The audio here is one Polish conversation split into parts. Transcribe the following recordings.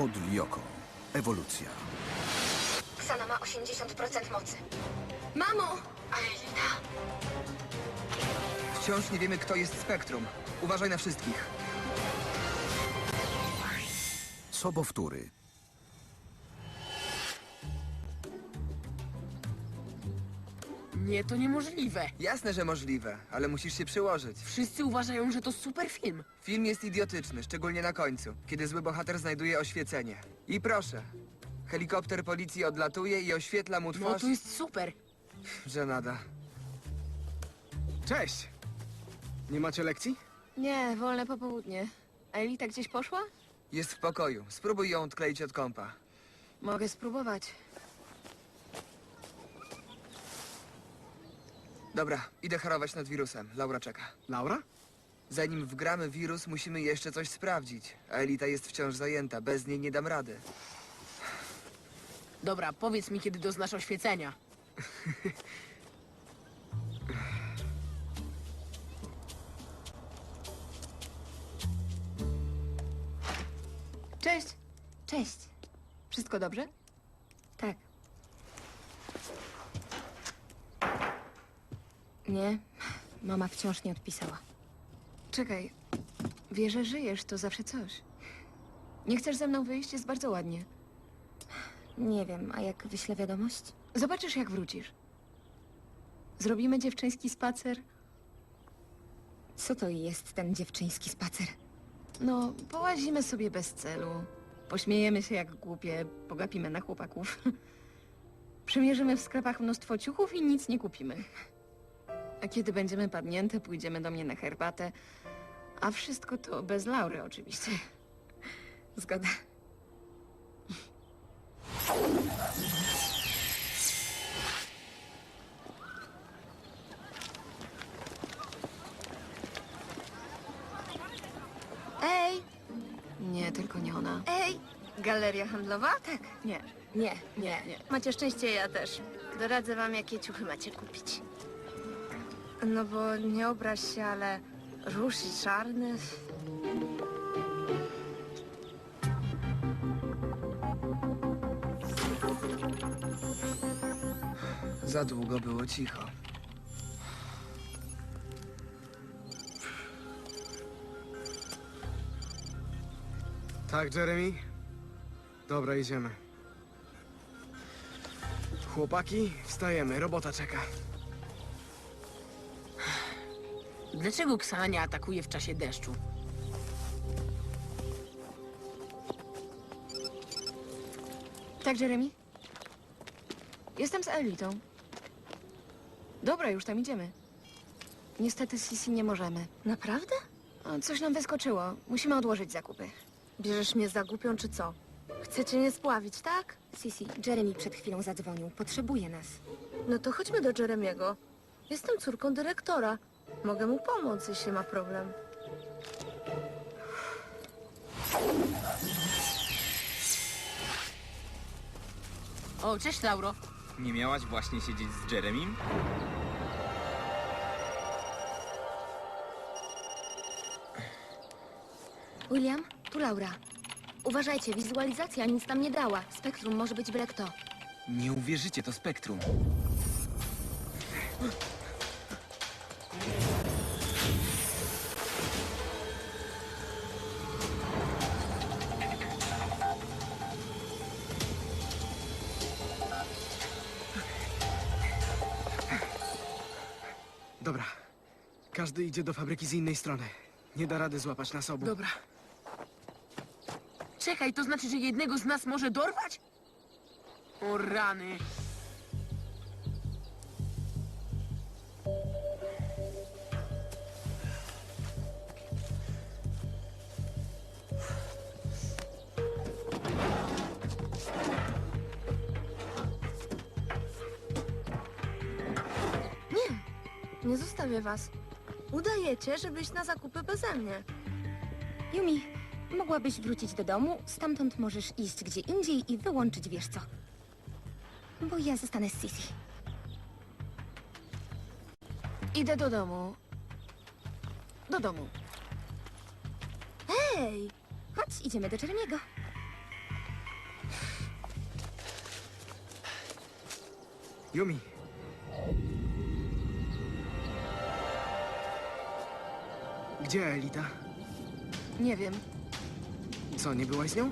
Kod Lyoko. Ewolucja. Ksana ma 80% mocy. Mamo! Aelita. Wciąż nie wiemy, kto jest Spektrum. Uważaj na wszystkich. Sobowtóry. Nie, to niemożliwe. Jasne, że możliwe, ale musisz się przyłożyć. Wszyscy uważają, że to super film. Film jest idiotyczny, szczególnie na końcu, kiedy zły bohater znajduje oświecenie. I proszę, helikopter policji odlatuje i oświetla mu No twarz. to jest super. Żenada. Cześć! Nie macie lekcji? Nie, wolne popołudnie. Aelita gdzieś poszła? Jest w pokoju. Spróbuj ją odkleić od kompa. Mogę spróbować. Dobra, idę harować nad wirusem. Laura czeka. Laura? Zanim wgramy wirus, musimy jeszcze coś sprawdzić. A Elita jest wciąż zajęta. Bez niej nie dam rady. Dobra, powiedz mi, kiedy doznasz oświecenia. Cześć. Cześć. Wszystko dobrze? Tak. Nie, mama wciąż nie odpisała. Czekaj, wie, że żyjesz, to zawsze coś. Nie chcesz ze mną wyjść? Jest bardzo ładnie. Nie wiem, a jak wyślę wiadomość? Zobaczysz, jak wrócisz. Zrobimy dziewczyński spacer? Co to jest ten dziewczyński spacer? No, połazimy sobie bez celu. Pośmiejemy się jak głupie, pogapimy na chłopaków. Przymierzymy w sklepach mnóstwo ciuchów i nic nie kupimy. A kiedy będziemy padnięte, pójdziemy do mnie na herbatę. A wszystko to bez Laury oczywiście. Zgoda. Ej! Nie, tylko nie ona. Ej, galeria handlowa? Tak. Nie. Nie, Nie, nie. Macie szczęście, ja też. Doradzę wam, jakie ciuchy macie kupić. No bo nie obraź się, ale róż i czarny... Za długo było cicho. Tak, Jeremy? Dobra, idziemy. Chłopaki, wstajemy, robota czeka. Dlaczego Ksana nie atakuje w czasie deszczu? Tak, Jeremy? Jestem z Elitą. Dobra, już tam idziemy. Niestety, Sisi, nie możemy. Naprawdę? O, coś nam wyskoczyło. Musimy odłożyć zakupy. Bierzesz mnie za głupią, czy co? Chcecie nie spławić, tak? Sisi, Jeremy przed chwilą zadzwonił. Potrzebuje nas. No to chodźmy do Jeremiego. Jestem córką dyrektora. Mogę mu pomóc, jeśli ma problem. O, cześć Lauro. Nie miałaś właśnie siedzieć z Jeremim? William, tu Laura. Uważajcie, wizualizacja nic tam nie dała. Spektrum może być byle kto. Nie uwierzycie, to spektrum. Każdy idzie do fabryki z innej strony. Nie da rady złapać nas obu. Dobra. Czekaj, to znaczy, że jednego z nas może dorwać? O rany. Nie zostawię was. Udajecie, żebyś na zakupy beze mnie. Yumi, mogłabyś wrócić do domu, stamtąd możesz iść gdzie indziej i wyłączyć wiesz co. Bo ja zostanę z Sisi. Idę do domu. Do domu. Hej! Chodź, idziemy do Czerniego. Yumi, Gdzie Elita? Nie wiem. Co, nie byłaś z nią?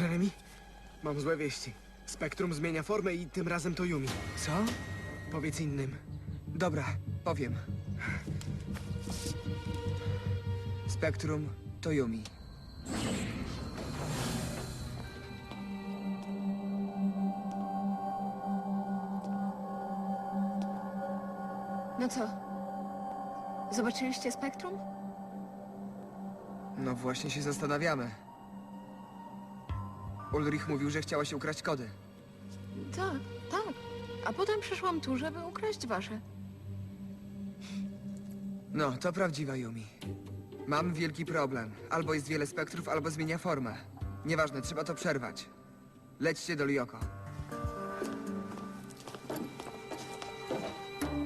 Jeremy, mam złe wieści. Spektrum zmienia formę i tym razem to Yumi. Co? Powiedz innym. Dobra, powiem. Spektrum to Yumi. No co? Zobaczyliście spektrum? No właśnie się zastanawiamy. Ulrich mówił, że chciała się ukraść kody. Tak, tak. A potem przyszłam tu, żeby ukraść wasze. No, to prawdziwa Yumi. Mam wielki problem. Albo jest wiele spektrów, albo zmienia formę. Nieważne, trzeba to przerwać. Lećcie do Lioko.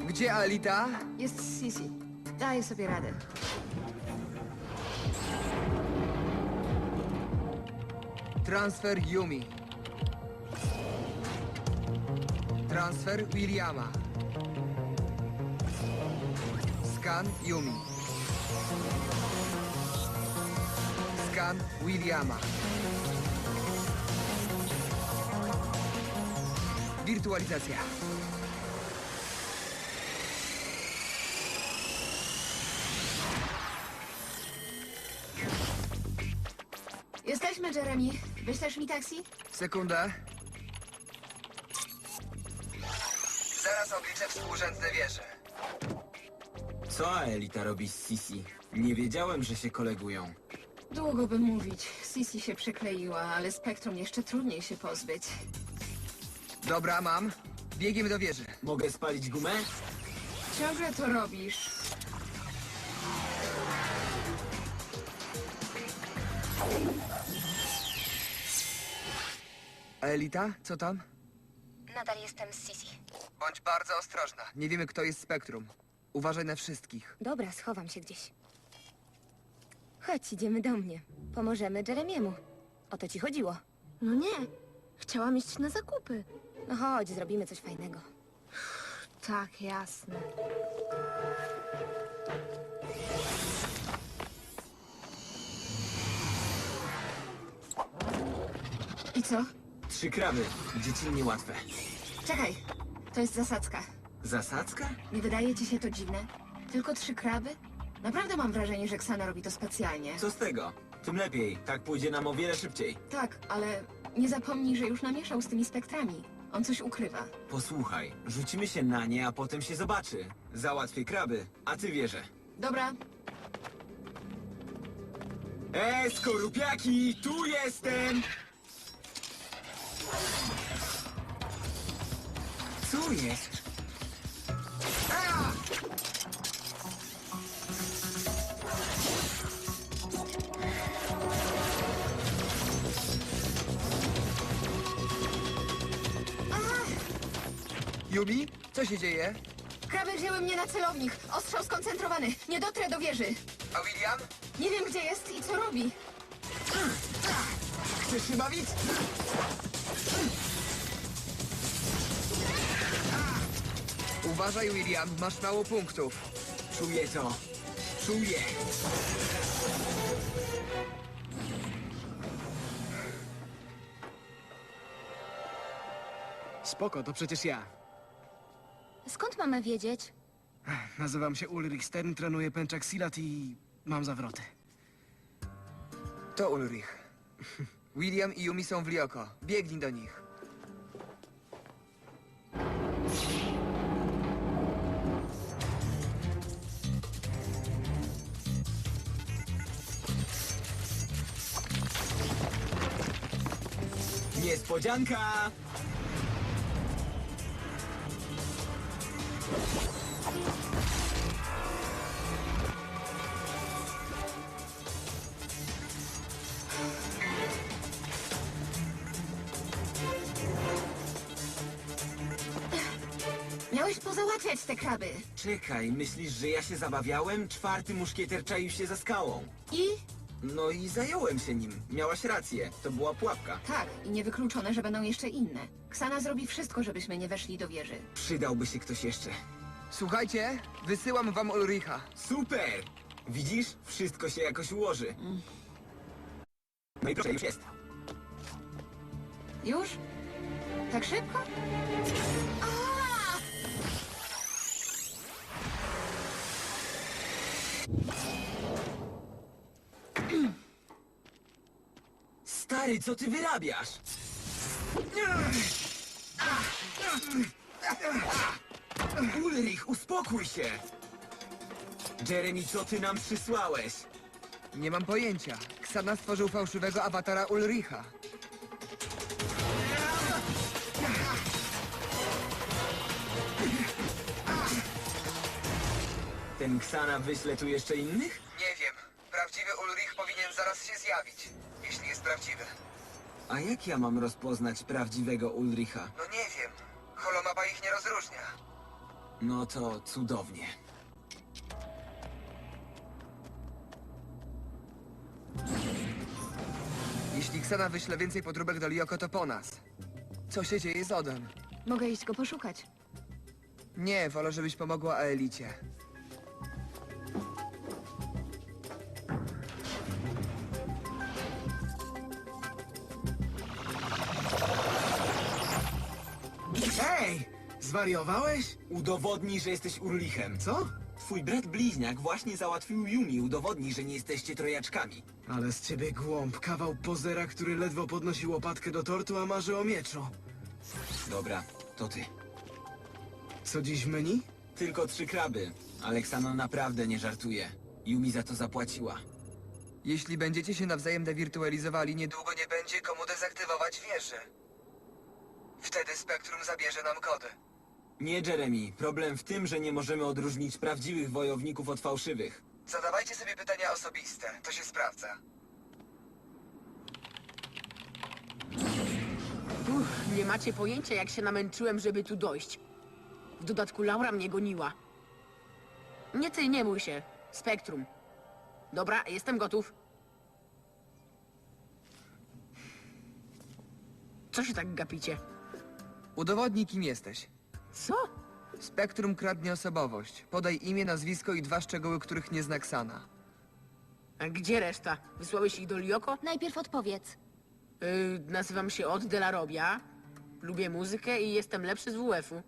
Gdzie Alita? Jest Sisi. Daje sobie radę. Transfer Yumi. Transfer Williama. Skan Yumi. Skan Williama. Wirtualizacja. Jesteśmy, Jeremy. Wyślesz mi taksi? Sekundę. Zaraz obliczę współrzędne wieże. Co Elita robi z Sisi? Nie wiedziałem, że się kolegują. Długo by mówić. Sisi się przykleiła, ale spektrum jeszcze trudniej się pozbyć. Dobra, mam. Biegiem do wieży. Mogę spalić gumę? Ciągle to robisz. A Elita, co tam? Nadal jestem z Sisi. Bądź bardzo ostrożna. Nie wiemy, kto jest spektrum. Uważaj na wszystkich. Dobra, schowam się gdzieś. Chodź, idziemy do mnie. Pomożemy Jeremiemu. O to ci chodziło. No nie. Chciałam iść na zakupy. No chodź, zrobimy coś fajnego. Tak, jasne. I co? Trzy kraby. Dziecinnie łatwe. Czekaj. To jest zasadzka. Zasadzka? Nie wydaje ci się to dziwne? Tylko trzy kraby? Naprawdę mam wrażenie, że Ksana robi to specjalnie. Co z tego? Tym lepiej. Tak pójdzie nam o wiele szybciej. Tak, ale nie zapomnij, że już namieszał z tymi spektrami. On coś ukrywa. Posłuchaj, rzucimy się na nie, a potem się zobaczy. Załatwię kraby, a ty wierzę. Dobra, Ej, skorupiaki! Tu jestem! Co jest? Yumi, co się dzieje? kraby wzięły mnie na celownik. Ostrzał skoncentrowany. Nie dotrę do wieży. A William? Nie wiem, gdzie jest i co robi. Chcesz się bawić? Uważaj, William, masz mało punktów. Czuję to. Czuję. Spoko, to przecież ja. Skąd mamy wiedzieć? Nazywam się Ulrich Stern, trenuję pęczak Silat i mam zawroty. To Ulrich. William i Yumi są w Lioko. Biegnij do nich. Niespodzianka! Miałeś pozałatwiać te kraby. Czekaj, myślisz, że ja się zabawiałem? Czwarty muszkieter czaił się za skałą. I no i zająłem się nim. Miałaś rację, to była pułapka. Tak, i niewykluczone, że będą jeszcze inne. Ksana zrobi wszystko, żebyśmy nie weszli do wieży. Przydałby się ktoś jeszcze. Słuchajcie, wysyłam wam Ulricha. Super! Widzisz? Wszystko się jakoś ułoży. No i proszę, już jest. Już? Tak szybko? Stary, co ty wyrabiasz? Ulrich, uspokój się! Jeremy, co ty nam przysłałeś? Nie mam pojęcia. Ksana stworzył fałszywego awatara Ulricha. Ten Ksana wyśle tu jeszcze innych? Nie wiem. Prawdziwy Ulrich powinien zaraz się zjawić. Jeśli jest prawdziwy. A jak ja mam rozpoznać prawdziwego Ulricha? No nie wiem. Holomapa ich nie rozróżnia. No to cudownie. Jeśli Ksana wyśle więcej podróbek do Lioko, to po nas. Co się dzieje z Odem? Mogę iść go poszukać. Nie, wolę, żebyś pomogła Aelicie. Zwariowałeś? Udowodnij, że jesteś Urlichem. Co? Twój brat bliźniak właśnie załatwił Yumi. Udowodnij, że nie jesteście trojaczkami. Ale z ciebie głąb, kawał pozera, który ledwo podnosi łopatkę do tortu, a marzy o mieczu. Dobra, to ty. Co dziś w menu? Tylko trzy kraby. Aleksandra naprawdę nie żartuje. Yumi za to zapłaciła. Jeśli będziecie się nawzajem dewirtualizowali, niedługo nie będzie komu dezaktywować wieży. Wtedy Spektrum zabierze nam kody. Nie, Jeremy. Problem w tym, że nie możemy odróżnić prawdziwych wojowników od fałszywych. Zadawajcie sobie pytania osobiste, to się sprawdza. Uff, nie macie pojęcia, jak się namęczyłem, żeby tu dojść. W dodatku Laura mnie goniła. Nie ty, nie mój się. Spektrum. Dobra, jestem gotów. Co się tak gapicie? Udowodnij, kim jesteś. Co? Spektrum kradnie osobowość. Podaj imię, nazwisko i dwa szczegóły, których nie zna Ksana. A gdzie reszta? Wysłałeś ich do Lioko? Najpierw odpowiedz. Yy, nazywam się Od de la Robia. Lubię muzykę i jestem lepszy z WF-u.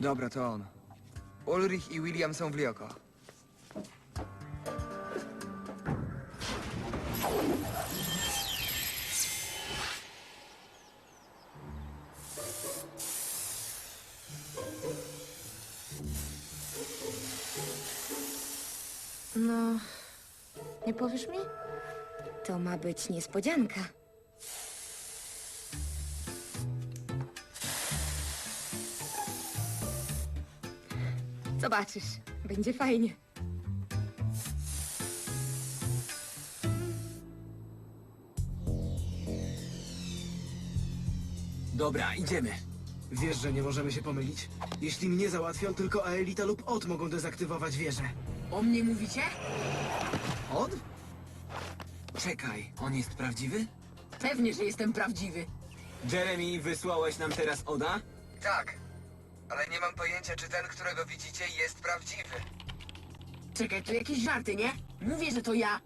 Dobra, to on. Ulrich i William są w Lioko. Powiesz mi? To ma być niespodzianka. Zobaczysz, będzie fajnie. Dobra, idziemy. Wiesz, że nie możemy się pomylić? Jeśli mnie załatwią, tylko Aelita lub Ot mogą dezaktywować wieżę. O mnie mówicie? Od? Czekaj, on jest prawdziwy? Pewnie, że jestem prawdziwy. Jeremy, wysłałeś nam teraz Oda? Tak, ale nie mam pojęcia, czy ten, którego widzicie, jest prawdziwy. Czekaj, to jakieś żarty, nie? Mówię, że to ja.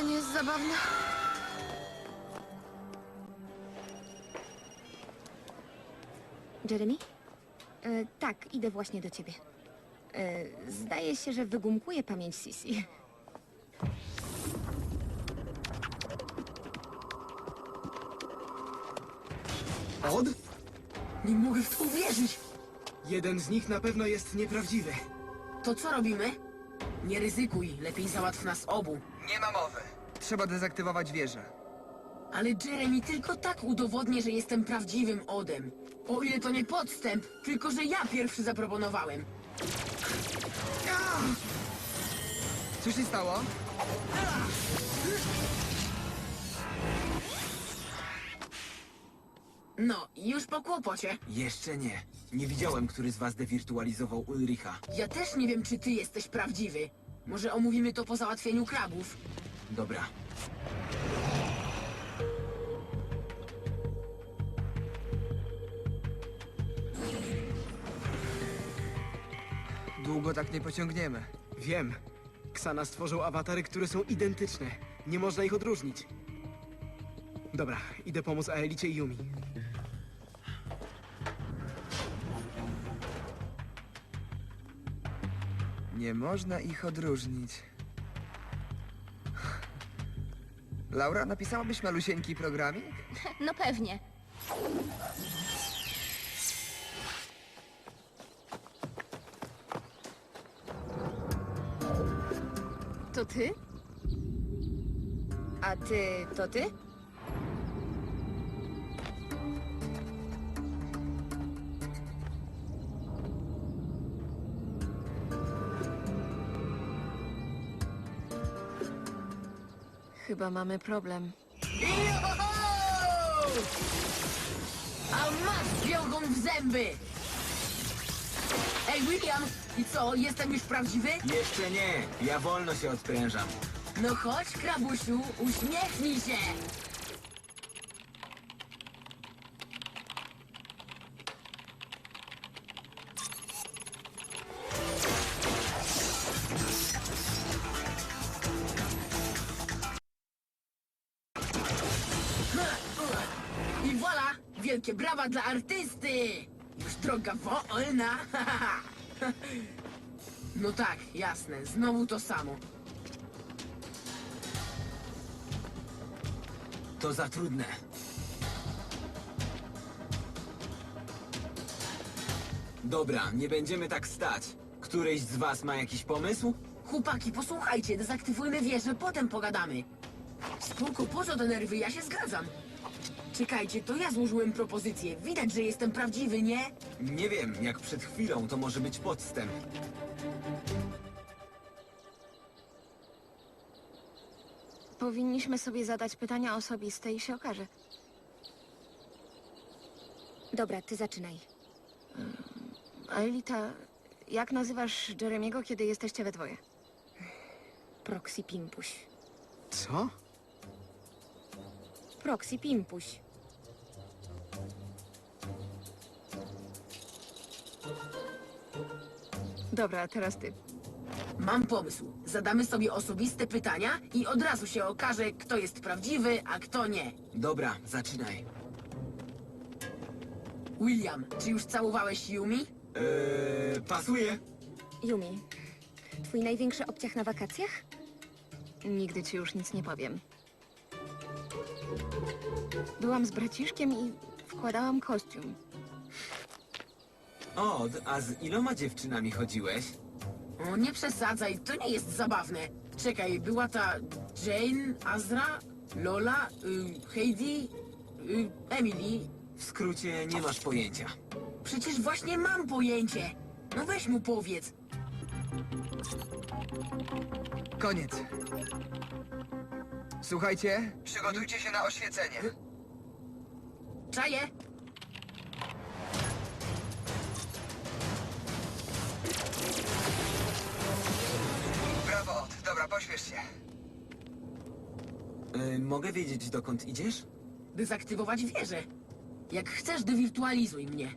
Naprawdę nie jest zabawne. Jeremy? E, tak, idę właśnie do ciebie. E, zdaje się, że wygumkuję pamięć Sisi. Od? Nie mogę w to uwierzyć. Jeden z nich na pewno jest nieprawdziwy. To co robimy? Nie ryzykuj, lepiej załatw nas obu. Nie ma mowy. Trzeba dezaktywować wieżę. Ale Jeremy tylko tak udowodnię, że jestem prawdziwym Odem. O ile to nie podstęp, tylko że ja pierwszy zaproponowałem. Co się stało? No, już po kłopocie. Jeszcze nie. Nie widziałem, który z was dewirtualizował Ulricha. Ja też nie wiem, czy ty jesteś prawdziwy. Może omówimy to po załatwieniu krabów? Dobra. Długo tak nie pociągniemy. Wiem. Ksana stworzył awatary, które są identyczne. Nie można ich odróżnić. Dobra, idę pomóc Aelicie i Yumi. Nie można ich odróżnić. Laura, napisałabyś malusieńki programik? No pewnie. To ty? A ty, to ty? Chyba mamy problem. A masz białgon w zęby! Ej, William! I co, jestem już prawdziwy? Jeszcze nie. Ja wolno się odprężam. No chodź, krabusiu, uśmiechnij się! Brawa dla artysty! Już droga wolna! No tak, jasne, znowu to samo. To za trudne. Dobra, nie będziemy tak stać. Któryś z was ma jakiś pomysł? Chłopaki, posłuchajcie, dezaktywujmy wieżę, potem pogadamy. Spoko, po co te nerwy? Ja się zgadzam. Czekajcie, to ja złożyłem propozycję. Widać, że jestem prawdziwy, nie? Nie wiem, jak przed chwilą to może być podstęp. Powinniśmy sobie zadać pytania osobiste i się okaże. Dobra, ty zaczynaj. A Elita, jak nazywasz Jeremiego, kiedy jesteście we dwoje? Proxy Pimpuś. Co? Proxy Pimpuś. Dobra, a teraz ty. Mam pomysł. Zadamy sobie osobiste pytania i od razu się okaże, kto jest prawdziwy, a kto nie. Dobra, zaczynaj. William, czy już całowałeś Yumi? Eee, pasuje. Yumi, twój największy obciach na wakacjach? Nigdy ci już nic nie powiem. Byłam z braciszkiem i wkładałam kostium. O, a z iloma dziewczynami chodziłeś? O, nie przesadzaj, to nie jest zabawne. Czekaj, była ta Jane, Azra, Lola, y, Heidi, y, Emily. W skrócie nie masz pojęcia. Przecież właśnie mam pojęcie. No weź mu powiedz. Koniec. Słuchajcie, przygotujcie się na oświecenie. Czaję. Dobra, pośpiesz się. Eee, mogę wiedzieć, dokąd idziesz? Dezaktywować wieżę. Jak chcesz, dewirtualizuj mnie.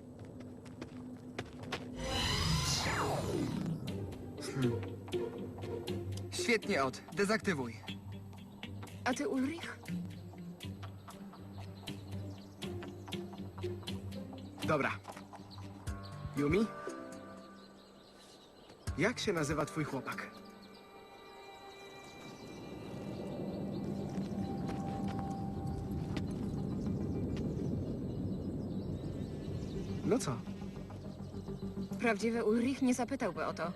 Świetnie, Ot. Dezaktywuj. A ty, Ulrich? Dobra. Yumi? Jak się nazywa twój chłopak? Co? Prawdziwy Ulrich nie zapytałby o to.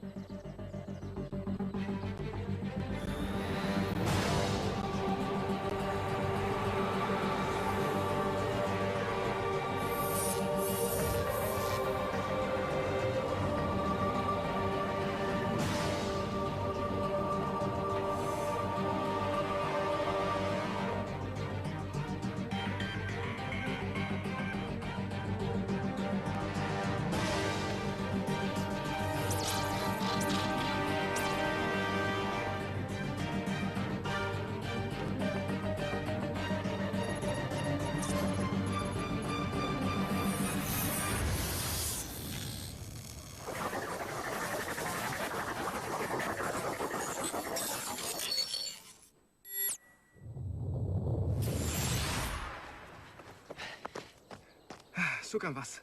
Szukam was.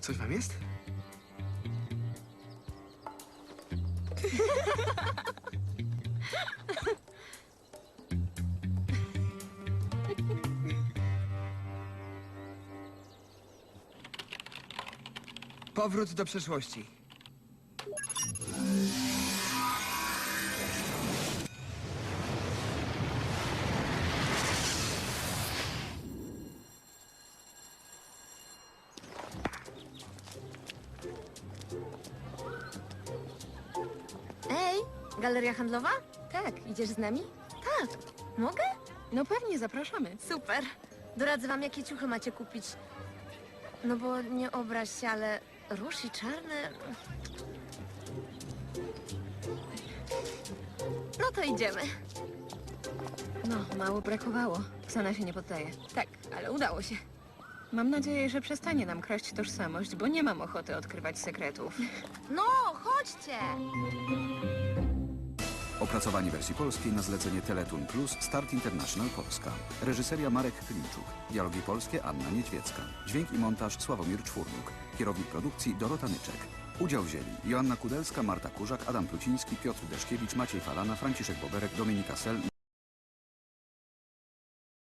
Coś wam jest? Powrót do przeszłości. Galeria handlowa? Tak, idziesz z nami? Tak. Mogę? No pewnie, zapraszamy. Super. Doradzę wam, jakie ciuchy macie kupić. No bo nie obraź się, ale róż i czarny... No to idziemy. No, mało brakowało. Ksana się nie poddaje. Tak, ale udało się. Mam nadzieję, że przestanie nam kraść tożsamość, bo nie mam ochoty odkrywać sekretów. No, chodźcie! Opracowanie wersji polskiej na zlecenie Teletun Plus Start International Polska. Reżyseria Marek Klimczuk. Dialogi polskie Anna Niedźwiecka. Dźwięk i montaż Sławomir Czwórnuk. Kierownik produkcji Dorota Nyczek. Udział wzięli Joanna Kudelska, Marta Kurzak, Adam Pluciński, Piotr Deszkiewicz, Maciej Falana, Franciszek Boberek, Dominika Sel,